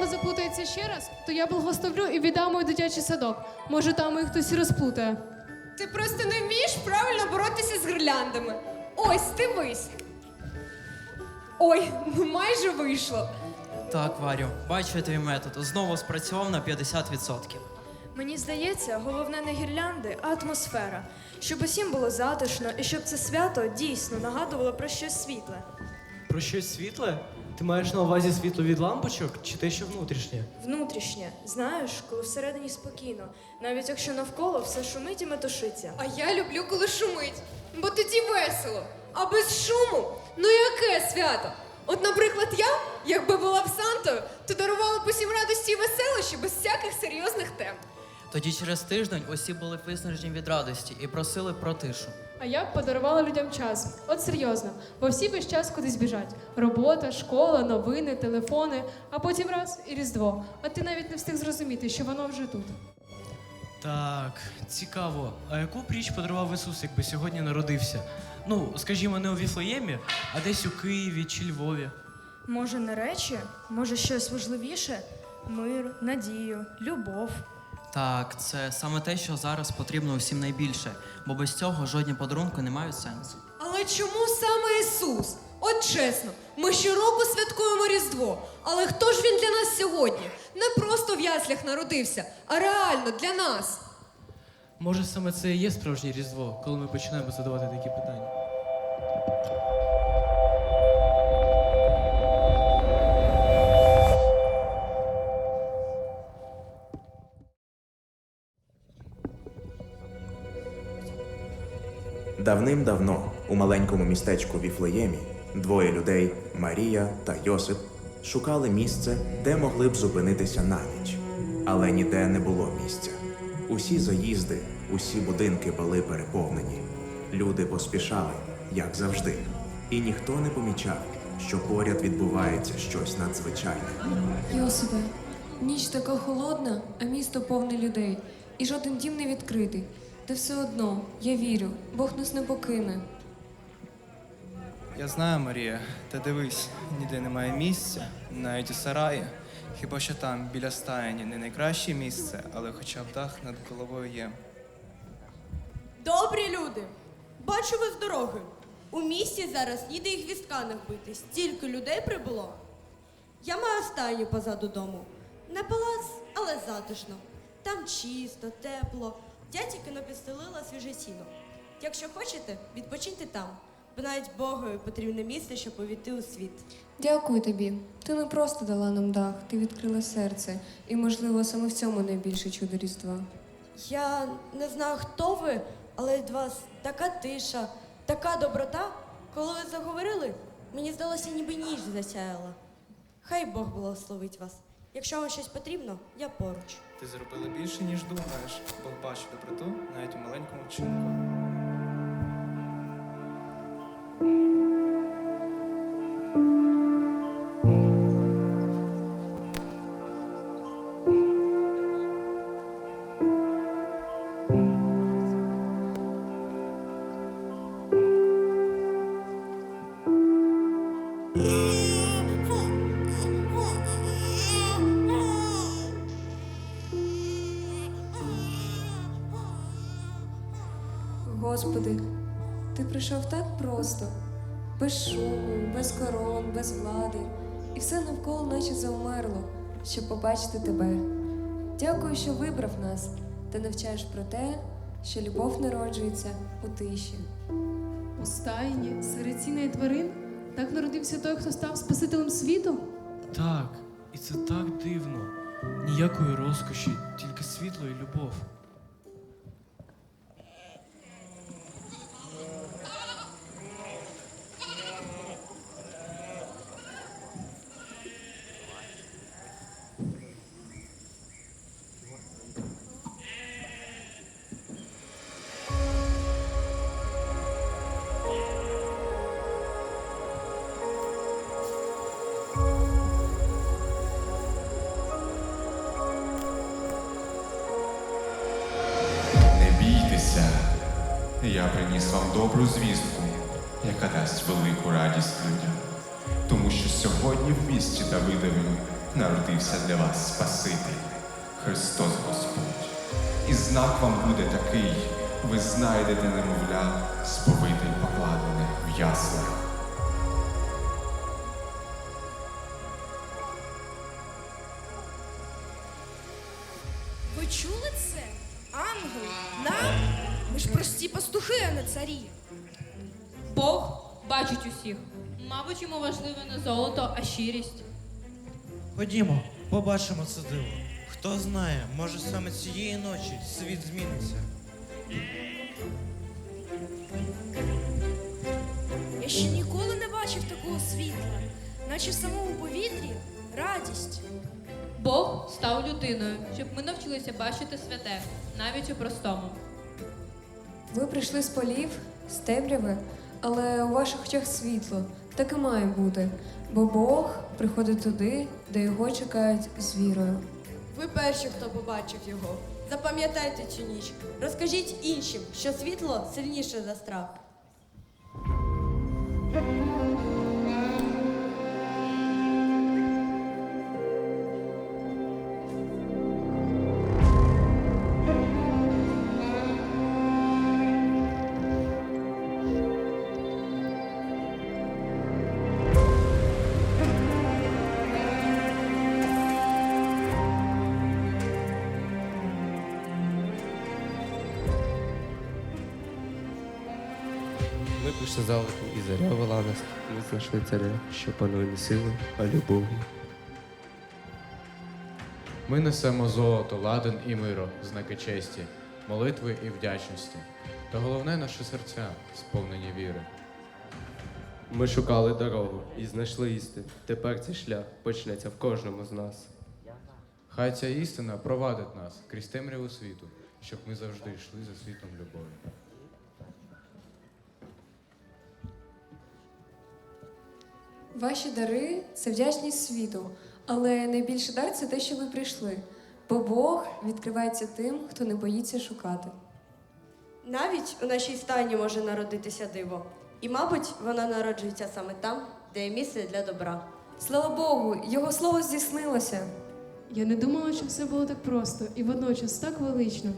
Якщо ця заплутається ще раз, то я благословлю і віддам у дитячий садок. Може, там їх хтось розплутає. Ти просто не вмієш правильно боротися з гірляндами. Ось, дивись. Ой, ну майже вийшло. Так, Варю, бачу твій метод. Знову спрацював на 50%. Мені здається, головне не гірлянди, а атмосфера. Щоб усім було затишно і щоб це свято дійсно нагадувало про щось світле. Про щось світле? Ти маєш на увазі світло від лампочок чи те, що внутрішнє? Внутрішнє, знаєш, коли всередині спокійно, навіть якщо навколо все шумить і метушиться. А я люблю, коли шумить, бо тоді весело. А без шуму, ну яке свято? От, наприклад, я, якби була б Сантою, то дарувала б усім радості і веселощі без всяких серйозних тем. Тоді через тиждень усі були виснажені від радості і просили про тишу. А я б подарувала людям час. От серйозно, бо всі весь час кудись біжать. Робота, школа, новини, телефони, а потім раз і Різдво. А ти навіть не встиг зрозуміти, що воно вже тут. Так, цікаво. А яку б річ подарував Ісус, якби сьогодні народився? Ну, скажімо, не у Віфлеємі, а десь у Києві чи Львові. Може, не речі, може щось важливіше? Мир, надію, любов. Так, це саме те, що зараз потрібно усім найбільше, бо без цього жодні подарунки не мають сенсу. Але чому саме Ісус? От чесно, ми щороку святкуємо Різдво. Але хто ж він для нас сьогодні? Не просто в яслях народився, а реально для нас. Може, саме це і є справжнє Різдво, коли ми починаємо задавати такі питання. Давним-давно у маленькому містечку Віфлеємі двоє людей, Марія та Йосип, шукали місце, де могли б зупинитися на ніч. Але ніде не було місця. Усі заїзди, усі будинки були переповнені. Люди поспішали, як завжди, і ніхто не помічав, що поряд відбувається щось надзвичайне. Йосипе, ніч така холодна, а місто повне людей, і жоден дім не відкритий. Та все одно, я вірю, Бог нас не покине. Я знаю, Марія, та дивись, ніде немає місця, навіть у сараї. Хіба що там, біля стайні, не найкраще місце, але хоча б дах над головою є. Добрі люди, бачу ви з дороги. У місті зараз ніде і гвіздка не вбити, стільки людей прибуло. Я маю стайню позаду дому. Не палац, але затишно. Там чисто, тепло. Я тільки не підстелила свіже сіно. Якщо хочете, відпочиньте там, бо навіть Богові потрібне місце, щоб увійти у світ. Дякую тобі. Ти не просто дала нам дах, ти відкрила серце, і, можливо, саме в цьому найбільше чудо Різдва. Я не знаю, хто ви, але від вас така тиша, така доброта. Коли ви заговорили, мені здалося, ніби ніч засяяла. Хай Бог благословить вас. Якщо вам щось потрібно, я поруч. Ти зробила більше, ніж думаєш, бо бачу доброту навіть у маленькому вчинку. Господи, ти прийшов так просто, без шуму, без корон, без влади, і все навколо наче завмерло, щоб побачити тебе. Дякую, що вибрав нас та навчаєш про те, що любов народжується у тиші. У стайні, серед сіней тварин, так народився той, хто став Спасителем світу. Так, і це так дивно. Ніякої розкоші, тільки світло і любов. Приніс вам добру звістку, яка дасть велику радість людям. Тому що сьогодні в місті Давидові народився для вас Спаситель, Христос Господь. І знак вам буде такий, ви знайдете немовля, сповитель покладене в яслах. Царі. Бог бачить усіх. Мабуть, йому важливо не золото, а щирість. Ходімо, побачимо це диво. Хто знає, може саме цієї ночі світ зміниться. Я ще ніколи не бачив такого світла, наче в самому повітрі радість. Бог став людиною, щоб ми навчилися бачити святе, навіть у простому. Ви прийшли з полів, з темряви, але у ваших очах світло. Так і має бути. Бо Бог приходить туди, де його чекають з вірою. Ви перші, хто побачив його. Запам'ятайте цю ніч. Розкажіть іншим, що світло сильніше за страх. Ми пішли залику, і заря вела нас. Ми знайшли царя, що панує не силою, а любов'ю. Ми несемо золото, ладен і миро, знаки честі, молитви і вдячності. Та головне наше серця, сповнені віри. Ми шукали дорогу і знайшли істину. Тепер цей шлях почнеться в кожному з нас. Хай ця істина провадить нас крізь темряву світу, щоб ми завжди йшли за світом любові. Ваші дари це вдячність світу, але найбільший дар це те, що ви прийшли. Бо Бог відкривається тим, хто не боїться шукати. Навіть у нашій стайні може народитися диво. І, мабуть, вона народжується саме там, де є місце для добра. Слава Богу, його слово здійснилося. Я не думала, що все було так просто і водночас так велично.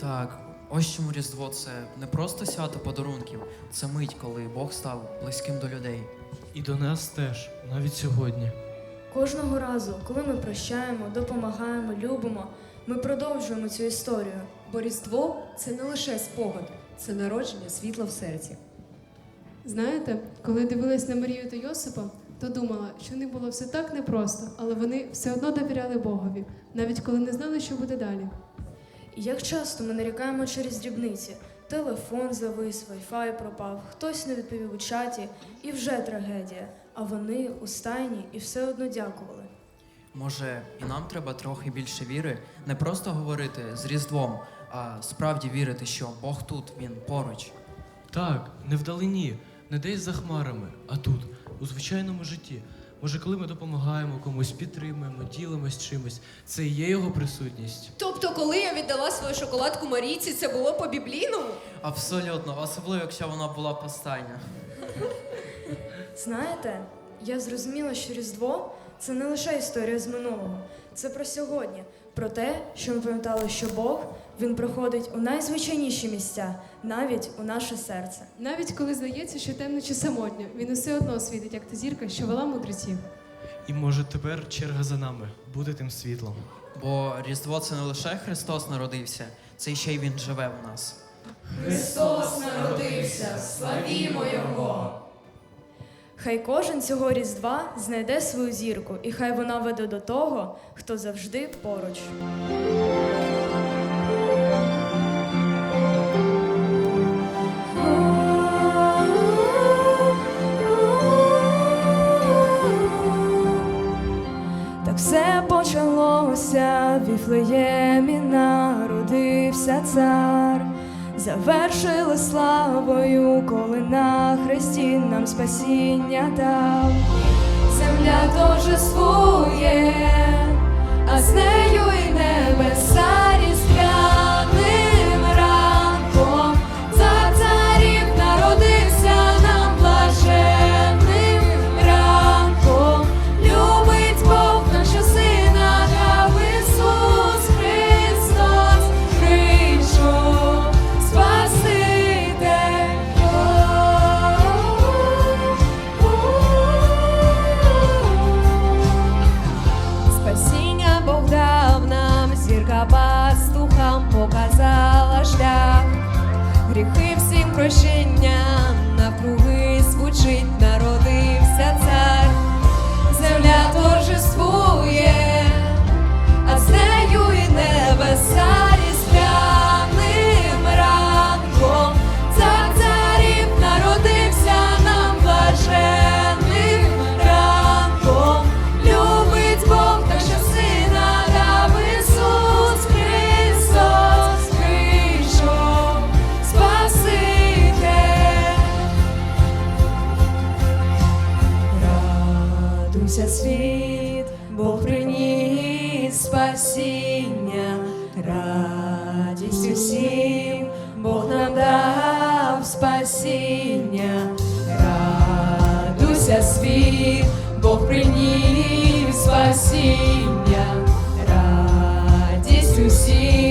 Так, ось чому Різдво це не просто свято подарунків, це мить, коли Бог став близьким до людей. І до нас теж, навіть сьогодні. Кожного разу, коли ми прощаємо, допомагаємо, любимо, ми продовжуємо цю історію. Бо Різдво це не лише спогад, це народження світла в серці. Знаєте, коли дивилась на Марію та Йосипа, то думала, що в них було все так непросто, але вони все одно довіряли Богові, навіть коли не знали, що буде далі. І як часто ми нарікаємо через дрібниці. Телефон завис, вайфай пропав, хтось не відповів у чаті, і вже трагедія. А вони у стайні і все одно дякували. Може, і нам треба трохи більше віри, не просто говорити з Різдвом, а справді вірити, що Бог тут, він поруч. Так, не вдалині, не десь за хмарами, а тут, у звичайному житті. Може, коли ми допомагаємо комусь, підтримуємо, ділимось чимось, це і є його присутність. Тобто, коли я віддала свою шоколадку Марійці, це було по біблійному? Абсолютно, особливо, якщо вона була постання. Знаєте, я зрозуміла, що Різдво це не лише історія з минулого, це про сьогодні, про те, що ми пам'ятали, що Бог він приходить у найзвичайніші місця, навіть у наше серце. Навіть коли здається, що темно чи самотньо, він усе одно світить, як та зірка, що вела мудреців. І може тепер черга за нами бути тим світлом. Бо Різдво це не лише Христос народився, це ще й Він живе в нас. Христос народився, славімо Його! Хай кожен цього Різдва знайде свою зірку, і хай вона веде до того, хто завжди поруч. Все почалося в Віфлеємі народився цар. Завершили славою, коли на хресті нам спасіння дав. Земля торжествує, а з нею і небеса be clear. спасіння, радуйся світ, Бог приніс спасіння, радість усіх.